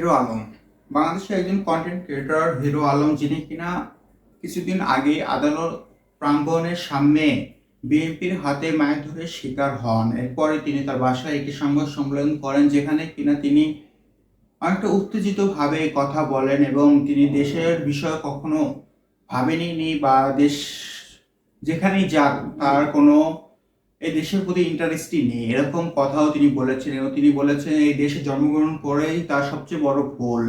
Hero Alam. বাংলাদেশের একজন content creator hero Alam, যিনি কিনা কিছুদিন আগে আদালত প্রাঙ্গণের সামনে বিএনপির হাতে মায়ের ধরে শিকার হন। এরপরে তিনি তার বাসায় একটি সংবাদ সম্মেলন করেন, যেখানে কিনা তিনি অনেকটা উত্তেজিতভাবে কথা বলেন এবং তিনি দেশের বিষয়ে কখনো ভাবেনি বা দেশ যেখানেই যাক, তার কোনো এই দেশের প্রতি ইন্টারেস্টই নেই। এরকম কথাও তিনি বলেছেন এবং তিনি বলেছেন এই দেশে জন্মগ্রহণ করেই তার সবচেয়ে বড় ভুল।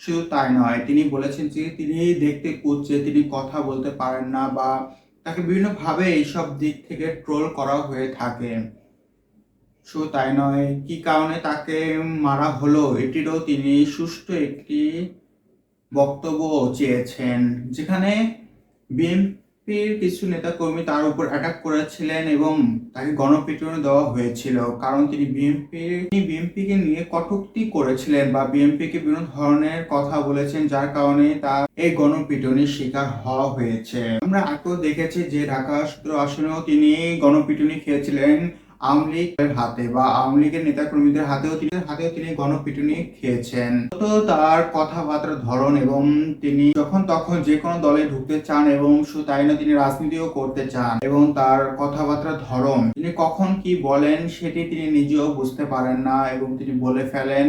শুধু তাই নয়, তিনি বলেছেন যে তিনি দেখতে কুচ্ছে তিনি কথা বলতে পারেন না বা তাকে বিভিন্নভাবে এইসব দিক থেকে ট্রোল করা হয়ে থাকে। শুধু তাই নয়, কি কারণে তাকে মারা হলো এটিরও তিনি সুষ্ঠু একটি বক্তব্য চেয়েছেন। যেখানে বিএনপির কিছু নেতাকর্মী তার উপর অ্যাটাক করেছিলেন এবং তাকে গণপিটুনি দেওয়া হয়েছিল। কারণ তিনি বিএনপি বিএনপিকে নিয়ে কটুক্তি করেছিলেন বা বিএনপিকে বিভিন্ন ধরনের কথা বলেছেন, যার কারণে তার এই গণপিটুনির শিকার হওয়া হয়েছে। আমরা আগেও দেখেছি যে ঢাকা সূত্র আসনেও তিনি গণপিটুনি খেয়েছিলেন। আওয়ামী লীগের হাতে বা আওয়ামী লীগের হাতেও তিনি হাতেও তিনি গণপিটুনি খেয়েছেন। তো তার কথাবার্তার ধরন এবং তিনি যখন তখন যে কোনো দলে ঢুকতে চান এবং তাই না তিনি রাজনীতিও করতে চান এবং তার কথাবার্তার ধরন, তিনি কখন কি বলেন সেটি তিনি নিজেও বুঝতে পারেন না এবং তিনি বলে ফেলেন।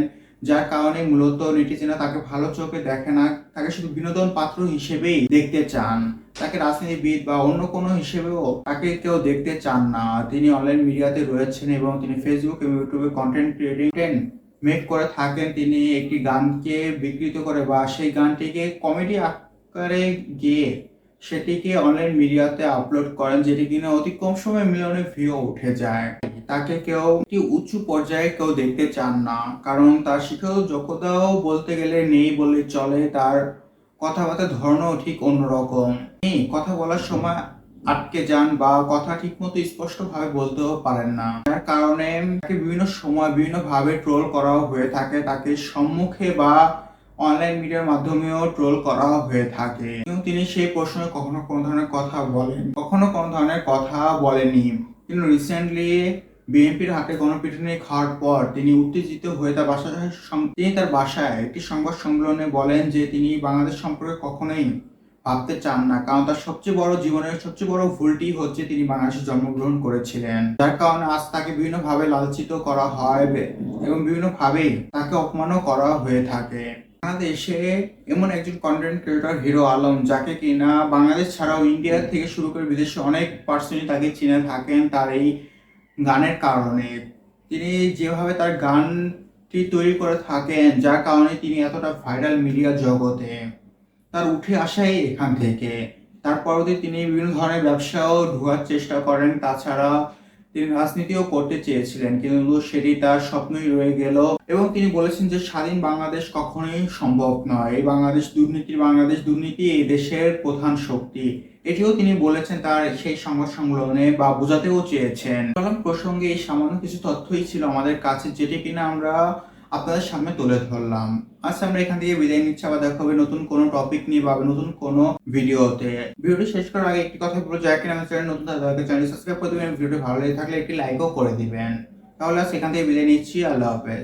যার কারণে মূলত নেটিজেনরা তাকে ভালো চোখে দেখে না, তাকে শুধু বিনোদন পাত্র হিসেবেই দেখতে চান। তাকে রাজনীতিবিদ বা অন্য কোনো হিসেবেও তাকে কেউ দেখতে চান না। তিনি অনলাইন মিডিয়াতে রয়েছেন এবং তিনি ফেসবুক এবং ইউটিউবে কন্টেন্ট ক্রিয়েটিং মেক করে থাকেন। তিনি একটি গানকে বিকৃত করে বা সেই গানটিকে কমেডি আকারে গিয়ে সেটিকে অনলাইন মিডিয়াতে আপলোড করেন, যেটি কিনা অতি কম সময় মিলিয়নে ভিউ উঠে যায়। তাকে কেউ একটি উঁচু পর্যায়ে কেউ দেখতে চান না। কারণ তার শিক্ষাগত যোগ্যতাও বলতে গেলে নেই বলে চলে, তার কথাবার্তার ধরনও ঠিক অন্যরকম। তিনি কথা বলার সময় আটকে যান বা কথা ঠিকমতো স্পষ্টভাবে বলতেও পারেন না। যার কারণে তাকে বিভিন্ন সময় বিভিন্ন ভাবে ট্রোল করাও হয়ে থাকে। তাকে সম্মুখে বা অনলাইন মিডিয়ার মাধ্যমেও ট্রোল করা হয়ে থাকে। এবং তিনি সেই প্রশ্নে কখনো কোনো ধরনের কথা বলেন, কখনো কোনো ধরনের কথা বলেনি কিন্তু রিসেন্টলি বিএনপির হাতে গণপিটুনি খাওয়ার পর তিনি উত্তেজিত হয়ে তার বাসায় তিনি তার বাসায় একটি সংবাদ সম্মেলনে বলেন যে তিনি বাংলাদেশ সম্পর্কে কখনোই ভাবতে চান না, কারণ তার সবচেয়ে বড় জীবনের সবচেয়ে বড় ভুলটি হচ্ছে তিনি বাংলাদেশে জন্মগ্রহণ করেছিলেন। যার কারণে আজ তাকে বিভিন্নভাবে লালচিত করা হয় এবং বিভিন্নভাবে তাকে অপমানও করা হয়ে থাকে। বাংলাদেশে এমন একজন কন্টেন্ট ক্রিয়েটর হিরো আলম, যাকে কিনা বাংলাদেশ ছাড়াও ইন্ডিয়া থেকে শুরু করে বিদেশে অনেক পার্সনই তাকে চিনে থাকেন, তার এই গানের কারণে। তিনি যেভাবে তার গানটি তৈরি করে থাকেন, যার কারণে তিনি এতটা ভাইরাল মিডিয়া জগতে, তার উঠে আসাই এখান থেকে। তার তিনি বিভিন্ন ধরনের ব্যবসাও ঢোকার চেষ্টা করেন। তাছাড়া তিনি রাজনীতিও করতে চেয়েছিলেন, কিন্তু সেটি তার স্বপ্নই রয়ে গেল এবং তিনি বলেছেন যে স্বাধীন বাংলাদেশ কখনোই সম্ভব নয়। এই বাংলাদেশ দুর্নীতির বাংলাদেশ দুর্নীতি এই দেশের প্রধান শক্তি। এটিও তিনি বলেছেন তার সেই সংবাদ সম্মেলনে বা বোঝাতেও চেয়েছেন। চলন প্রসঙ্গে এই সামান্য কিছু তথ্যই ছিল আমাদের কাছে, যেটি কিনা আমরা আপনাদের সামনে তুলে ধরলাম। আজকে আমরা এখান থেকে বিদায় নিচ্ছি। আবার দেখা হবে নতুন কোনো টপিক নিয়ে বা নতুন কোনো ভিডিওতে। ভিডিওটি শেষ করার আগে একটি কথা বলব। যাকে আমার চ্যানেল নতুন তাদেরকে চ্যানেল সাবস্ক্রাইব করে দিবেন। ভিডিওটি ভালো লেগে থাকলে একটি লাইকও করে দিবেন। তাহলে এখান থেকে বিদায় নিচ্ছি। আল্লাহ হাফেজ।